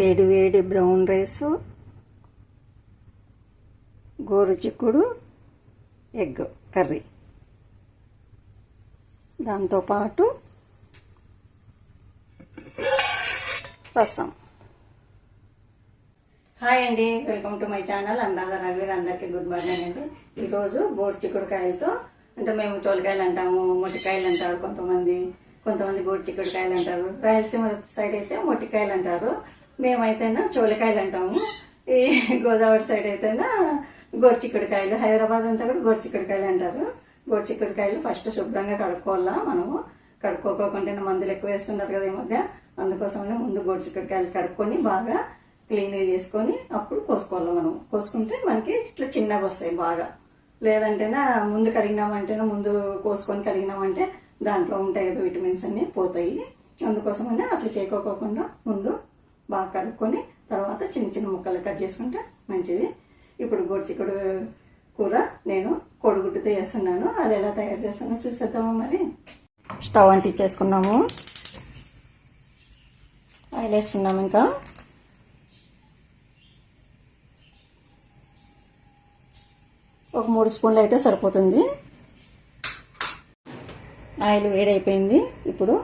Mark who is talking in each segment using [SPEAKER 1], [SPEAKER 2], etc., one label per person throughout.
[SPEAKER 1] వేడి వేడి brown rice గోరుచిక్కుడు ఎగ్ కర్రీ. దాంతోపాటు రసం. హాయ్ అండి వెల్కమ్ టు మై ఛానల్. అందాద రవి అందరికీ గుడ్ మార్నింగ్ అండి. ఈరోజు బోర్డు చిక్కుడుకాయలతో అంటే మేము చోలకాయలు అంటాము మొట్టికాయలు అంటారు కొంతమంది. కొంతమంది బోర్డు చిక్కుడుకాయలు అంటారు. రాయలసీమ సైడ్ అయితే మొట్టికాయలు అంటారు. మేమైతేనా చోలికాయలు అంటాము ఈ గోదావరి సైడ్ అయితేనా గోడు హైదరాబాద్ అంతా కూడా గోడు అంటారు. గోడు ఫస్ట్ శుభ్రంగా కడుక్కోవాలా మనము. కడుక్కోకుండా మందులు ఎక్కువ వేస్తున్నారు కదా ఈ మధ్య. అందుకోసమే ముందు గోడిచిక్కుడికాయలు కడుక్కొని బాగా క్లీన్గా చేసుకొని అప్పుడు కోసుకోవాలి మనం కోసుకుంటే మనకి ఇట్లా చిన్నగా వస్తాయి బాగా. లేదంటేనా ముందు కడిగినామంటేనా ముందు కోసుకొని కడిగినామంటే దాంట్లో ఉంటాయి కదా విటమిన్స్ అన్నీ పోతాయి. అందుకోసమనే అట్లా చేయకోకుండా ముందు బాగా కడుక్కొని తర్వాత చిన్న చిన్న ముక్కలు కట్ చేసుకుంటే మంచిది. ఇప్పుడు గోడ్చిక్కుడు కూర నేను కోడిగుడ్డుతో చేస్తున్నాను. అది ఎలా తయారు చేస్తానో చూసేద్దామా మరి? స్టవ్ అంటించేసుకున్నాము. ఆయిల్ వేసుకున్నాము ఇంకా. ఒక మూడు స్పూన్లు అయితే సరిపోతుంది. ఆయిల్ వేడైపోయింది. ఇప్పుడు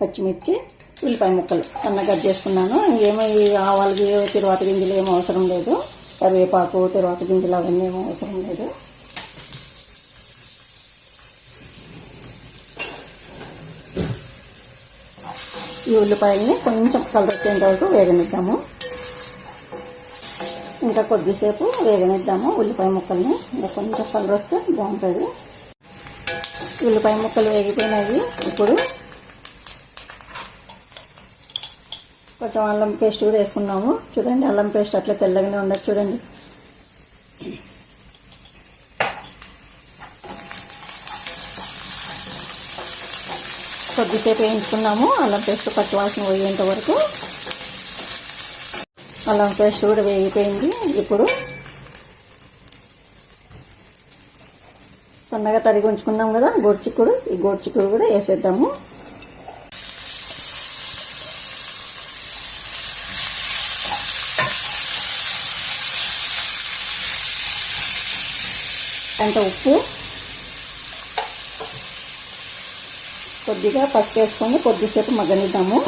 [SPEAKER 1] పచ్చిమిర్చి ఉల్లిపాయ ముక్కలు సన్నగా కట్ చేసుకున్నాను. ఏమీ ఆవాలకి తిరువాత గింజలు ఏమీ అవసరం లేదు. కరివేపాకు తిరువాత గింజలు అవన్నీ ఏమీ అవసరం లేదు. ఈ ఉల్లిపాయల్ని కొంచెం కలర్ వచ్చేంత వరకు వేగనిద్దాము. ఇంకా కొద్దిసేపు వేగనిద్దాము ఉల్లిపాయ ముక్కల్ని. ఇంకా కొంచెం కలర్ వస్తే బాగుంటుంది. ఉల్లిపాయ ముక్కలు వేగిపోయినవి. ఇప్పుడు కొంచెం అల్లం పేస్ట్ కూడా వేసుకున్నాము. చూడండి అల్లం పేస్ట్ అట్లా తెల్లగానే ఉండదు చూడండి. కొద్దిసేపు వేయించుకున్నాము. అల్లం పేస్ట్ పచ్చివాసన పోయేంత వరకు అల్లం పేస్ట్ కూడా వేగిపోయింది. ఇప్పుడు సన్నగా తరిగి ఉంచుకున్నాం కదా గోడ్చిక్కుడు. ఈ గోడ్చిక్కుడు కూడా వేసేద్దాము. అంత ఉప్పు. కొద్దిగా పసుపు వేసుకొని కొద్దిసేపు మగ్గనిద్దాము.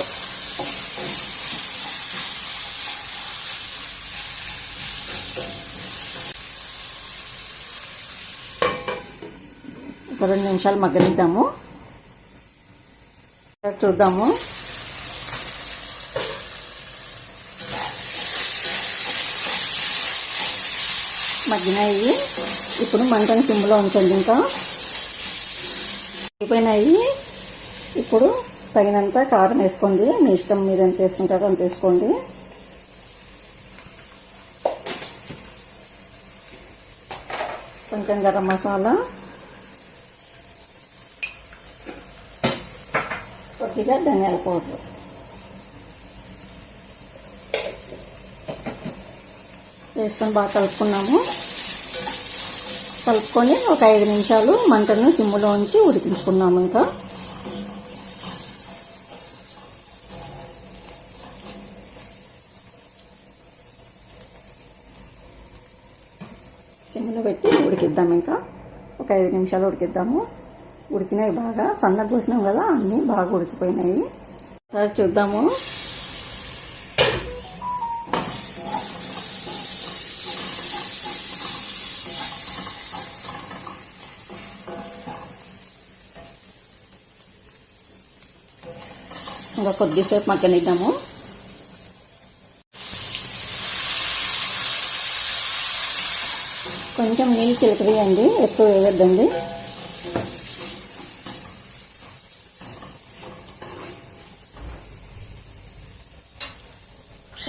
[SPEAKER 1] ఒక రెండు నిమిషాలు మగ్గనిద్దాము. చూద్దాము. మగ్గినాయి. ఇప్పుడు మంటని సిమ్లో ఉంచండి ఇంకా. అయిపోయినాయి. ఇప్పుడు తగినంత కారం వేసుకోండి. మీ ఇష్టం మీరు ఎంత వేసుకుంటారో అంత వేసుకోండి. కొంచెం గరం మసాలా. కొద్దిగా ధనియాల పౌడర్. వేసుకొని బాగా కలుపుకున్నాము. కలుపుకొని ఒక ఐదు నిమిషాలు మంటను సిమ్ములో ఉంచి ఉడికించుకున్నాము ఇంకా. సిమ్లో పెట్టి ఉడికిద్దాం ఇంకా. ఒక ఐదు నిమిషాలు ఉడికిద్దాము. ఉడికినాయి బాగా. సన్నగా పోసినాం కదా అన్నీ బాగా ఉడికిపోయినాయి. సరే చూద్దాము. ఇంకా కొద్దిసేపు మగ్గనిద్దాము. కొంచెం నీళ్ళు చిలకవేయండి ఎక్కువ వేయొద్దండి.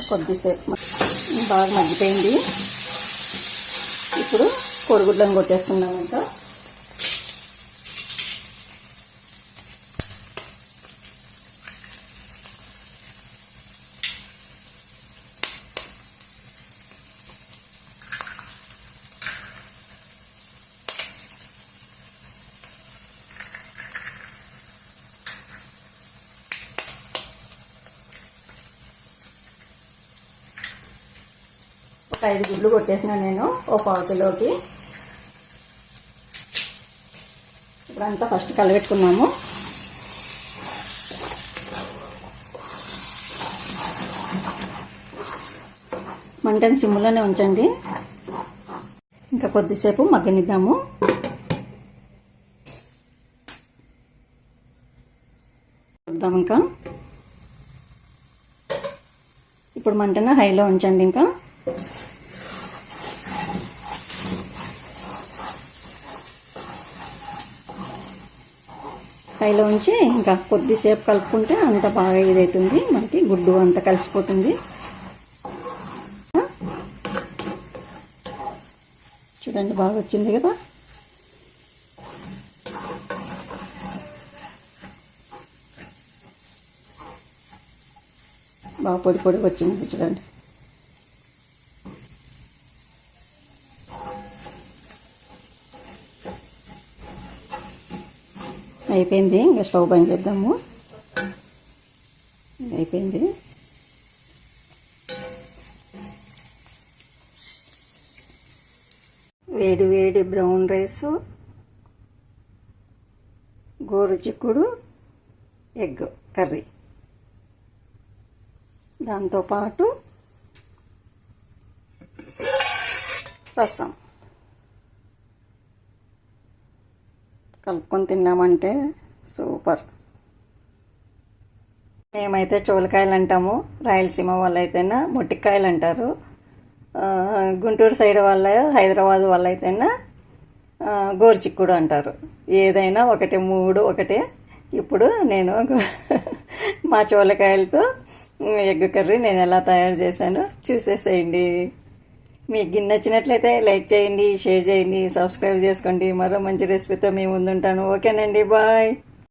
[SPEAKER 1] కొద్దిసేపు బాగా మగ్గిపోయింది. ఇప్పుడు కోడిగుడ్లను కొట్టేస్తున్నామంట. ఒక ఐదు గుడ్లు కొట్టేసిన నేను ఓ పావుకిలోకి ఇప్పుడంతా ఫస్ట్ కలబెట్టుకున్నాము. మంటని సిమ్లోనే ఉంచండి. ఇంకా కొద్దిసేపు మగ్గనిద్దాము. చూద్దాం ఇంకా. ఇప్పుడు మంటన హైలో ఉంచండి ఇంకా. హైలో ఉంచి ఇంకా కొద్దిసేపు కలుపుకుంటే అంత బాగా ఇదవుతుంది మనకి గుడ్డు అంత కలిసిపోతుంది. చూడండి బాగా వచ్చింది కదా. బాగా పొడి పొడి వచ్చింది చూడండి. అయిపోయింది. ఇంకా స్టవ్ బంద్ చేద్దాము. అయిపోయింది. వేడి వేడి బ్రౌన్ రైసు గోరు చిక్కుడు ఎగ్ కర్రీ. దాంతోపాటు రసం. కలుపుకొని తిన్నామంటే సూపర్. మేమైతే చోలకాయలు అంటాము రాయలసీమ వాళ్ళు అయితేనా మొట్టికాయలు అంటారు గుంటూరు సైడ్ వాళ్ళ హైదరాబాద్ వాళ్ళు అయితేనా గోరుచిక్కుడు అంటారు. ఏదైనా ఒకటి మూడు ఒకటే. ఇప్పుడు నేను మా చోలకాయలతో ఎగ్ కర్రీ నేను ఎలా తయారు చేశానో చూసేసేయండి. మీకు గిన్నె నచ్చినట్లయితే లైక్ చేయండి షేర్ చేయండి సబ్స్క్రైబ్ చేసుకోండి. మరో మంచి రెసిపీతో మేము ముందుంటాను. ఓకేనండి బాయ్.